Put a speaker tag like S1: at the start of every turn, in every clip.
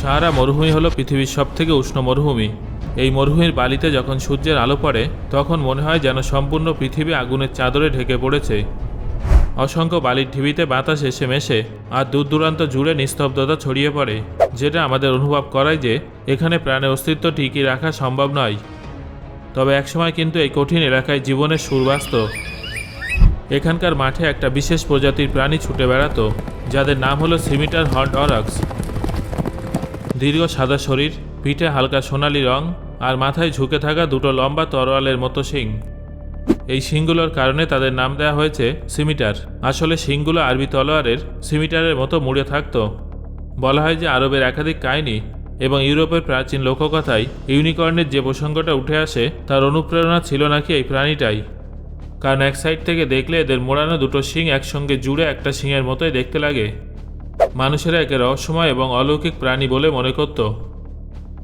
S1: সাহারা মরুভূমি হলো পৃথিবীর সবথেকে উষ্ণ মরুভূমি। এই মরুভূমির বালিতে যখন সূর্যের আলো পড়ে, তখন মনে হয় যেন সম্পূর্ণ পৃথিবী আগুনের চাদরে ঢেকে পড়েছে। অসংখ্য বালির ঢিবিতে বাতাস এসে মেশে আর দূর দূরান্ত জুড়ে নিস্তব্ধতা ছড়িয়ে পড়ে, যেটা আমাদের অনুভব করায় যে এখানে প্রাণের অস্তিত্ব টিকিয়ে রাখা সম্ভব নয়। তবে একসময় কিন্তু এই কঠিন এলাকায় জীবনের সুর বাজত। এখানকার মাঠে একটা বিশেষ প্রজাতির প্রাণী ছুটে বেড়াতো, যাদের নাম হলো সিমিটার হর্ন অরাক্স দীর্ঘ সাদা শরীর, পিঠে হালকা সোনালি রং, আর মাথায় ঝুঁকে থাকা দুটো লম্বা তরোয়ালের মতো শিং। এই শিংগুলোর কারণে তাদের নাম দেওয়া হয়েছে সিমিটার। আসলে শিংগুলো আরবি তলোয়ারের, সিমিটারের মতো মুড়ে থাকত। বলা হয় যে আরবের একাধিক কাহিনী এবং ইউরোপের প্রাচীন লোককথায় ইউনিকর্নের যে প্রসঙ্গটা উঠে আসে, তার অনুপ্রেরণা ছিল নাকি এই প্রাণীটাই। কারণ এক সাইড থেকে দেখলে এদের মোড়ানো দুটো শিং একসঙ্গে জুড়ে একটা শিংয়ের মতোই দেখতে লাগে। মানুষেরা একে রহস্যময় এবং অলৌকিক প্রাণী বলে মনে করত।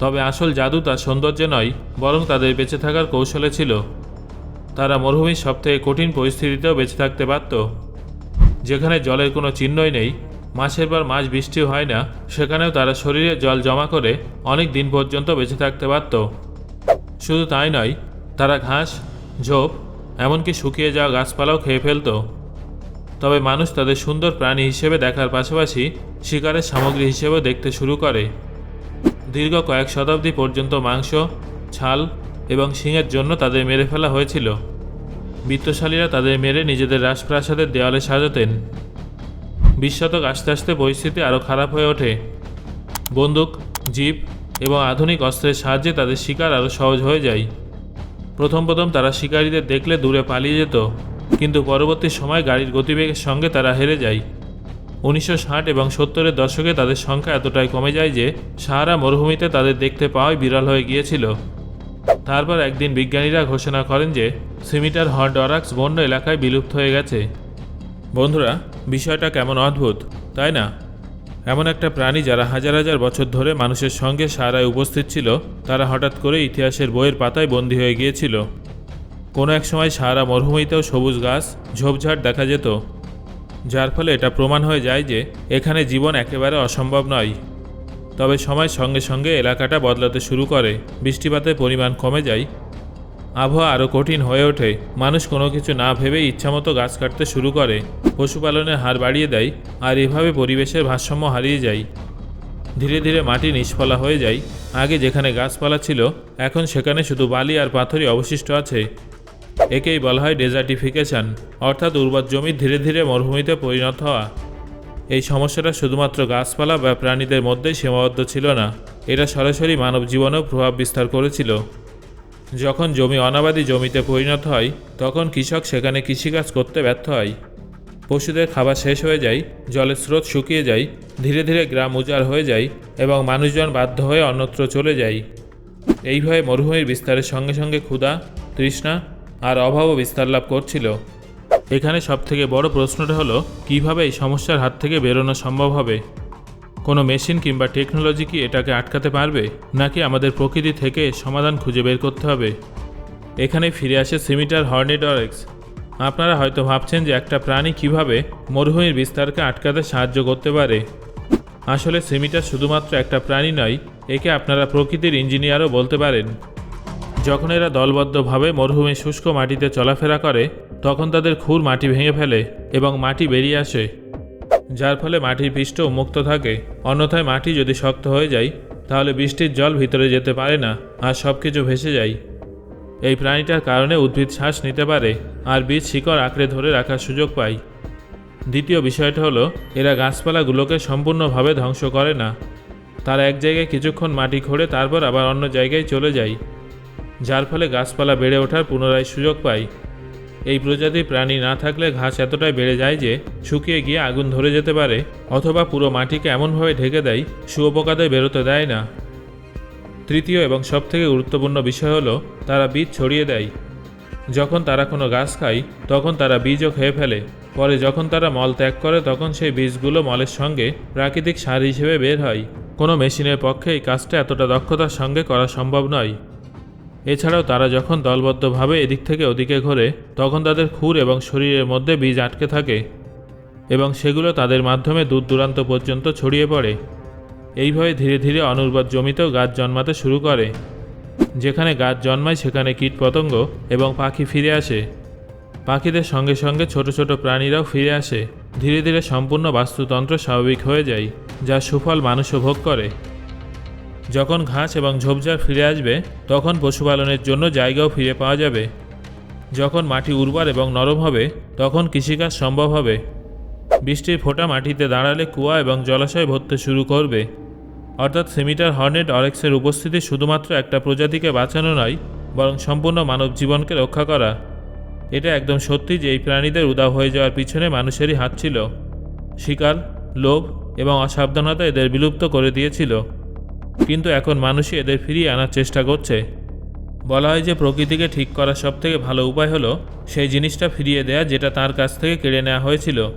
S1: তবে আসল জাদু তার সৌন্দর্যে নয়, বরং তাদের বেঁচে থাকার কৌশলে ছিল। তারা মরুভূমির সবথেকে কঠিন পরিস্থিতিতেও বেঁচে থাকতে পারত যেখানে জলের কোনো চিহ্নই নেই, মাসের পর মাস বৃষ্টিও হয় না, সেখানেও তারা শরীরে জল জমা করে অনেক দিন পর্যন্ত বেঁচে থাকতে পারত শুধু তাই নয়, তারা ঘাস, ঝোপ, এমনকি শুকিয়ে যাওয়া গাছপালাও খেয়ে ফেলতো। তবে মানুষ তাদের সুন্দর প্রাণী হিসেবে দেখার পাশাপাশি শিকারের সামগ্রী হিসেবে দেখতে শুরু করে। দীর্ঘ কয়েক শতাব্দী পর্যন্ত মাংস, ছাল এবং শিংয়ের জন্য তাদের মেরে ফেলা হয়েছিল। বিত্তশালীরা তাদের মেরে নিজেদের রাজপ্রাসাদের দেওয়ালে সাজাতেন। বিশ শতক আস্তে আস্তে পরিস্থিতি আরও খারাপ হয়ে ওঠে। বন্দুক, জিপ এবং আধুনিক অস্ত্রের সাহায্যে তাদের শিকার আরও সহজ হয়ে যায়। প্রথম প্রথম তারা শিকারীদের দেখলে দূরে পালিয়ে যেত। কিন্তু পরবর্তী সময় গাড়ির গতিবেগের সঙ্গে তারা হেরে যায়। উনিশশো ষাট এবং সত্তরের দশকে তাদের সংখ্যা এতটাই কমে যায় যে সাহারা মরুভূমিতে তাদের দেখতে পাওয়াই বিরল হয়ে গিয়েছিল। তারপর একদিন বিজ্ঞানীরা ঘোষণা করেন যে সিমিটার হর্ডরাক্স বন্য এলাকায় বিলুপ্ত হয়ে গেছে। বন্ধুরা, বিষয়টা কেমন অদ্ভুত, তাই না? এমন একটা প্রাণী যারা হাজার হাজার বছর ধরে মানুষের সঙ্গে সারায় উপস্থিত ছিল, তারা হঠাৎ করে ইতিহাসের বইয়ের পাতায় বন্দী হয়ে গিয়েছিল। কোনো এক সময় সারা মরুভূমিতেও সবুজ গাছ ঝোপঝাড় দেখা যেত, যার ফলে এটা প্রমাণ হয়ে যায় যে এখানে জীবন একেবারে অসম্ভব নয়। তবে সময়ের সঙ্গে সঙ্গে এলাকাটা বদলাতে শুরু করে, বৃষ্টিপাতের পরিমাণ কমে যায়। আবহাওয়া আরও কঠিন হয়ে ওঠে, মানুষ কোনো কিছু না ভেবে ইচ্ছামতো গাছ কাটতে শুরু করে, পশুপালনের হার বাড়িয়ে দেয় আর এভাবে পরিবেশের ভারসাম্য হারিয়ে যায়। ধীরে ধীরে মাটি নিষ্ফলা হয়ে যায়। আগে যেখানে গাছপালা ছিল, এখন সেখানে শুধু বালি আর পাথরই অবশিষ্ট আছে। একেই বলা হয় ডেজার্টিফিকেশন অর্থাৎ উর্বর জমি ধীরে ধীরে মরুভূমিতে পরিণত হওয়া। এই সমস্যাটা শুধুমাত্র গাছপালা বা প্রাণীদের মধ্যেই সীমাবদ্ধ ছিল না, এটা সরাসরি মানব জীবনেও প্রভাব বিস্তার করেছিল। যখন জমি অনাবাদী জমিতে পরিণত হয়, তখন কৃষক সেখানে কৃষিকাজ করতে ব্যর্থ হয়। পশুদের খাবার শেষ হয়ে যায়, জলের স্রোত শুকিয়ে যায়, ধীরে ধীরে গ্রাম উজাড় হয়ে যায় এবং মানুষজন বাধ্য হয়ে অন্যত্র চলে যায়। এইভাবে মরুভূমির বিস্তারের সঙ্গে সঙ্গে ক্ষুধা, তৃষ্ণা আর অভাবও বিস্তার লাভ করছিল। এখানে সবথেকে বড় প্রশ্নটা হলো, কীভাবে এই সমস্যার হাত থেকে বেরোনো সম্ভব হবে? কোনো মেশিন কিংবা টেকনোলজি কি এটাকে আটকাতে পারবে? নাকি আমাদের প্রকৃতি থেকে সমাধান খুঁজে বের করতে হবে? এখানে ফিরে আসে সিমিটার হর্নিডরেক্স আপনারা হয়তো ভাবছেন যে একটা প্রাণী কীভাবে মরুভূমির বিস্তারকে আটকাতে সাহায্য করতে পারে। আসলে সিমিটার শুধুমাত্র একটা প্রাণী নয়, একে আপনারা প্রকৃতির ইঞ্জিনিয়ারও বলতে পারেন। যখন এরা দলবদ্ধভাবে মরুভূমির শুষ্ক মাটিতে চলাফেরা করে, তখন তাদের খুর মাটি ভেঙে ফেলে এবং মাটি বেরিয়ে আসে, যার ফলে মাটির পৃষ্ঠ উন্মুক্ত থাকে। অন্যথায় মাটি যদি শক্ত হয়ে যায়, তাহলে বৃষ্টির জল ভিতরে যেতে পারে না আর সব কিছু ভেসে যায়। এই প্রাণীটার কারণে উদ্ভিদ শ্বাস নিতে পারে আর বীজ শিকড় আঁকড়ে ধরে রাখার সুযোগ পায়। দ্বিতীয় বিষয়টা হলো, এরা গাছপালাগুলোকে সম্পূর্ণভাবে ধ্বংস করে না। তারা এক জায়গায় কিছুক্ষণ মাটি খোঁড়ে, তারপর আবার অন্য জায়গায় চলে যায়। যার ফলে গাছপালা বেড়ে ওঠার পুনরায় সুযোগ পায় এই প্রজাতির প্রাণী না থাকলে ঘাস এতটাই বেড়ে যায় যে শুকিয়ে গিয়ে আগুন ধরে যেতে পারে, অথবা পুরো মাটিকে এমনভাবে ঢেকে দেয়, শুয়োপোকাদের বেরোতে দেয় না। তৃতীয় এবং সবথেকে গুরুত্বপূর্ণ বিষয় হলো, তারা বীজ ছড়িয়ে দেয়। যখন তারা কোনো গাছ খায়, তখন তারা বীজও খেয়ে ফেলে। পরে যখন তারা মল ত্যাগ করে, তখন সেই বীজগুলো মলের সঙ্গে প্রাকৃতিক সার হিসেবে বের হয়। কোনো মেশিনের পক্ষে এই কাজটা এতটা দক্ষতার সঙ্গে করা সম্ভব নয়। এছাড়াও তারা যখন দলবদ্ধভাবে এদিক থেকে ওদিকে ঘোরে, তখন তাদের খুর এবং শরীরের মধ্যে বীজ আটকে থাকে এবং সেগুলো তাদের মাধ্যমে দূর দূরান্ত পর্যন্ত ছড়িয়ে পড়ে। এইভাবে ধীরে ধীরে অনুর্বর জমিতেও গাছ জন্মাতে শুরু করে, যেখানে গাছ জন্মায় সেখানে কীটপতঙ্গ এবং পাখি ফিরে আসে। পাখিদের সঙ্গে সঙ্গে ছোট ছোট প্রাণীরাও ফিরে আসে। ধীরে ধীরে সম্পূর্ণ বাস্তুতন্ত্র স্বাভাবিক হয়ে যায়, যা সুফল মানুষও ভোগ করে। যখন ঘাস এবং ঝোপঝাড় ফিরে আসবে, তখন পশুপালনের জন্য জায়গাও ফিরে পাওয়া যাবে। যখন মাটি উর্বর এবং নরম হবে, তখন কৃষিকাজ সম্ভব হবে। বৃষ্টির ফোঁটা মাটিতে দাঁড়ালে কুয়া এবং জলাশয় ভরতে শুরু করবে। অর্থাৎ সেমিটার হর্নেট অরেক্সের উপস্থিতি শুধুমাত্র একটা প্রজাতিকে বাঁচানো নয়, বরং সম্পূর্ণ মানব জীবনকে রক্ষা করা। এটা একদম সত্যি যে এই প্রাণীদের উদাও হয়ে যাওয়ার পিছনে মানুষেরই হাত ছিল। শিকার, লোভ এবং অসাবধানতা এদের বিলুপ্ত করে দিয়েছিল। কিন্তু এখন মানুষই এদের ফিরিয়ে আনার চেষ্টা করছে। বলা হয় যে প্রকৃতিকে ঠিক করার সবথেকে ভালো উপায় হলো সেই জিনিসটা ফিরিয়ে দেয়া যেটা তার কাছ থেকে কেড়ে নেওয়া হয়েছিল।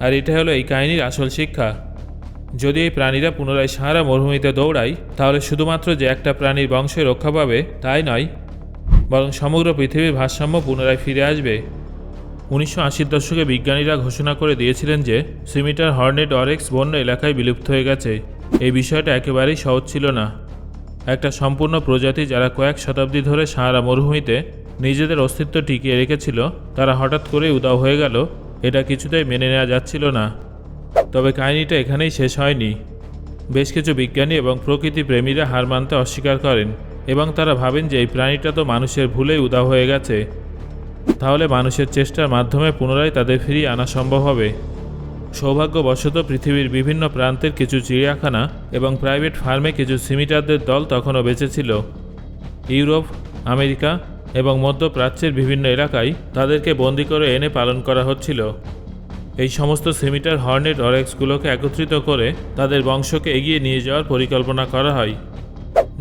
S1: আর এটা হলো এই কাহিনীর আসল শিক্ষা। যদি এই প্রাণীরা পুনরায় সাহারা মরুভূমিতে দৌড়ায়, তাহলে শুধুমাত্র যে একটা প্রাণীর বংশে রক্ষা পাবে, তাই নয়, বরং সমগ্র পৃথিবীর ভারসাম্য পুনরায় ফিরে আসবে। উনিশশো আশির দশকে বিজ্ঞানীরা ঘোষণা করে দিয়েছিলেন যে, সিমিটার হর্নেট অরেক্স বন্য এলাকায় বিলুপ্ত হয়ে গেছে। এই বিষয়টা একেবারেই সহজ ছিল না। একটা সম্পূর্ণ প্রজাতি যারা কয়েক শতাব্দী ধরে সাহারা মরুভূমিতে নিজেদের অস্তিত্ব টিকিয়ে রেখেছিল, তারা হঠাৎ করেই উদাও হয়ে গেল, এটা কিছুতেই মেনে নেওয়া যাচ্ছিল না। তবে কাহিনিটা এখানেই শেষ হয়নি। বেশ কিছু বিজ্ঞানী এবং প্রকৃতি প্রেমীরা হার মানতে অস্বীকার করেন, এবং তারা ভাবেন যে এই প্রাণীটা তো মানুষের ভুলেই উদাও হয়ে গেছে। তাহলে মানুষের চেষ্টার মাধ্যমে পুনরায় তাদের ফিরিয়ে আনা সম্ভব হবে। সৌভাগ্যবশত পৃথিবীর বিভিন্ন প্রান্তের কিছু চিড়িয়াখানা এবং প্রাইভেট ফার্মে কিছু সিমিটারদের দল তখনও বেঁচে ছিল। ইউরোপ, আমেরিকা এবং মধ্যপ্রাচ্যের বিভিন্ন এলাকায় তাদেরকে বন্দি করে এনে পালন করা হচ্ছিল। এই সমস্ত সিমিটার হর্নেট অরেক্সগুলোকে একত্রিত করে তাদের বংশকে এগিয়ে নিয়ে যাওয়ার পরিকল্পনা করা হয়,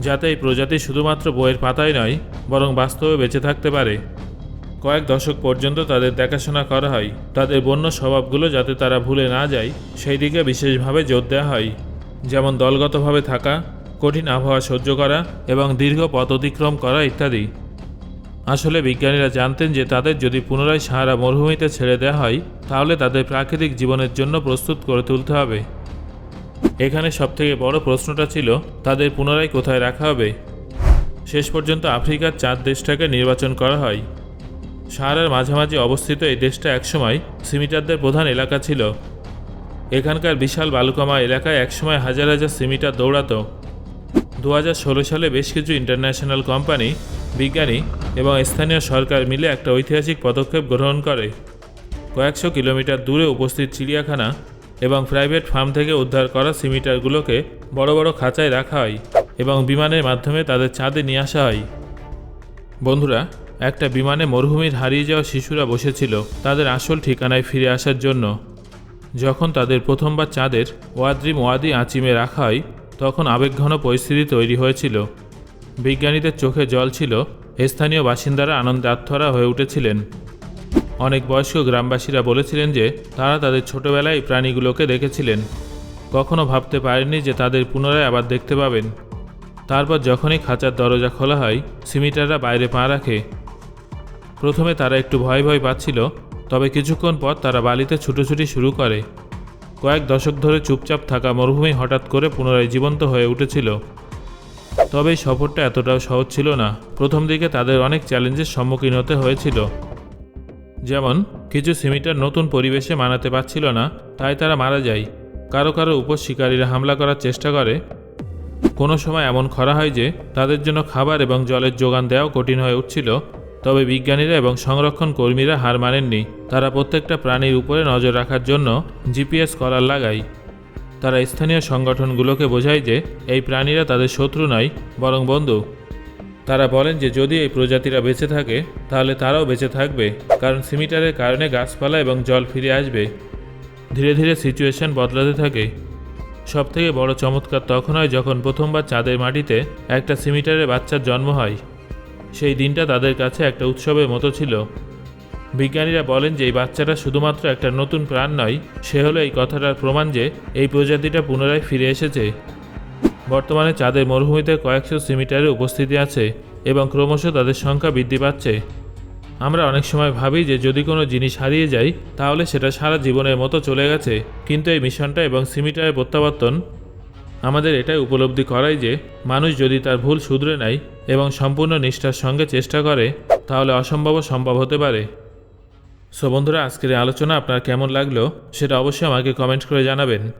S1: যাতে এই প্রজাতি শুধুমাত্র বইয়ের পাতায় নয়, বরং বাস্তবে বেঁচে থাকতে পারে। কয়েক দশক পর্যন্ত তাদের দেখাশোনা করা হয়। তাদের বন্য স্বভাবগুলো যাতে তারা ভুলে না যায়, সেই দিকে বিশেষভাবে জোর দেওয়া হয়। যেমন দলগতভাবে থাকা, কঠিন আবহাওয়া সহ্য করা এবং দীর্ঘ পথ অতিক্রম করা ইত্যাদি। আসলে বিজ্ঞানীরা জানতেন যে তাদের যদি পুনরায় সাহারা মরুভূমিতে ছেড়ে দেওয়া হয়, তাহলে তাদের প্রাকৃতিক জীবনের জন্য প্রস্তুত করে তুলতে হবে। এখানে সবথেকে বড় প্রশ্নটা ছিল, তাদের পুনরায় কোথায় রাখা হবে? শেষ পর্যন্ত আফ্রিকার চার দেশটাকে নির্বাচন করা হয়। সাহারার মাঝামাঝি অবস্থিত এই দেশটা একসময় সিমিটারদের প্রধান এলাকা ছিল। এখানকার বিশাল বালুকামা এলাকায় একসময় হাজার হাজার সিমিটার দৌড়াতো। দু হাজার ষোলো সালে বেশ কিছু ইন্টারন্যাশনাল কোম্পানি, বিজ্ঞানী এবং স্থানীয় সরকার মিলে একটা ঐতিহাসিক পদক্ষেপ গ্রহণ করে। কয়েকশো কিলোমিটার দূরে উপস্থিত চিড়িয়াখানা এবং প্রাইভেট ফার্ম থেকে উদ্ধার করা সিমিটারগুলোকে বড় বড় খাঁচায় রাখা হয় এবং বিমানের মাধ্যমে তাদের চাঁদে নিয়ে আসা হয়। বন্ধুরা একটা বিমানে মরুভূমির হারিয়ে যাওয়া শিশুরা বসেছিল তাদের আসল ঠিকানায় ফিরে আসার জন্য। যখন তাদের প্রথমবার চাঁদের ওয়াদ্রিম ওয়াদি আঁচিমে রাখা হয়, তখন আবেগঘন পরিস্থিতি তৈরি হয়েছিল। বিজ্ঞানীদের চোখে জল ছিল, স্থানীয় বাসিন্দারা আনন্দে আত্মহারা হয়ে উঠেছিলেন। অনেক বয়স্ক গ্রামবাসীরা বলেছিলেন যে, তারা তাদের ছোটবেলায় প্রাণীগুলোকে দেখেছিলেন। কখনো ভাবতে পারেননি যে তাদের পুনরায় আবার দেখতে পাবেন। তারপর যখনই খাঁচার দরজা খোলা হয়, সিমিটাররা বাইরে পা রাখে। প্রথমে তারা একটু ভয় ভয় পাচ্ছিল, তবে কিছুক্ষণ পর তারা বালিতে ছুটোছুটি শুরু করে। কয়েক দশক ধরে চুপচাপ থাকা মরুভূমি হঠাৎ করে পুনরায় জীবন্ত হয়ে উঠেছিল। তবে সফরটা এতটাও সহজ ছিল না। প্রথম দিকে তাদের অনেক চ্যালেঞ্জের সম্মুখীন হতে হয়েছিল। যেমন, কিছু সিমিটার নতুন পরিবেশে মানাতে পারছিল না, তাই তারা মারা যায়। কারও কারও উপর শিকারীরা হামলা করার চেষ্টা করে। কোনো সময় এমন খরা হয় যে, তাদের জন্য খাবার এবং জলের যোগান দেওয়াও কঠিন হয়ে উঠছিল। তবে বিজ্ঞানীরা এবং সংরক্ষণ কর্মীরা হার মানেননি। তারা প্রত্যেকটা প্রাণীর উপরে নজর রাখার জন্য জিপিএস কলার লাগায় তারা স্থানীয় সংগঠনগুলোকে বোঝায় যে এই প্রাণীরা তাদের শত্রু নয়, বরং বন্ধু। তারা বলেন যে যদি এই প্রজাতিরা বেঁচে থাকে, তাহলে তারাও বেঁচে থাকবে, কারণ সিমিটারের কারণে গাছপালা এবং জল ফিরে আসবে। ধীরে ধীরে সিচুয়েশন বদলাতে থাকে। সবথেকে বড় চমৎকার তখন হয় যখন প্রথমবার চাঁদের মাটিতে একটা সিমিটারের বাচ্চার জন্ম হয়। সেই দিনটা তাদের কাছে একটা উৎসবের মতো ছিল। বিজ্ঞানীরা বলেন যে এই বাচ্চাটা শুধুমাত্র একটা নতুন প্রাণ নয়, সে হলো এই কথাটার প্রমাণ যে এই প্রজাতিটা পুনরায় ফিরে এসেছে। বর্তমানে চাঁদের মরুভূমিতে কয়েকশো সিমিটারের উপস্থিতি আছে এবং ক্রমশ তাদের সংখ্যা বৃদ্ধি পাচ্ছে। আমরা অনেক সময় ভাবি যে যদি কোনো জিনিস হারিয়ে যায়, তাহলে সেটা সারা জীবনের মতো চলে গেছে। কিন্তু এই মিশনটা এবং সিমিটারের প্রত্যাবর্তন আমাদের এটাই উপলব্ধি করাই যে, মানুষ যদি তার ভুল শুধরে নেয় এবং সম্পূর্ণ নিষ্ঠার সঙ্গে চেষ্টা করে, তাহলে অসম্ভব সম্ভব হতে পারে। সো বন্ধুরা, আজকের আলোচনা আপনার কেমন লাগল, সেটা অবশ্যই আমাকে কমেন্ট করে জানাবেন।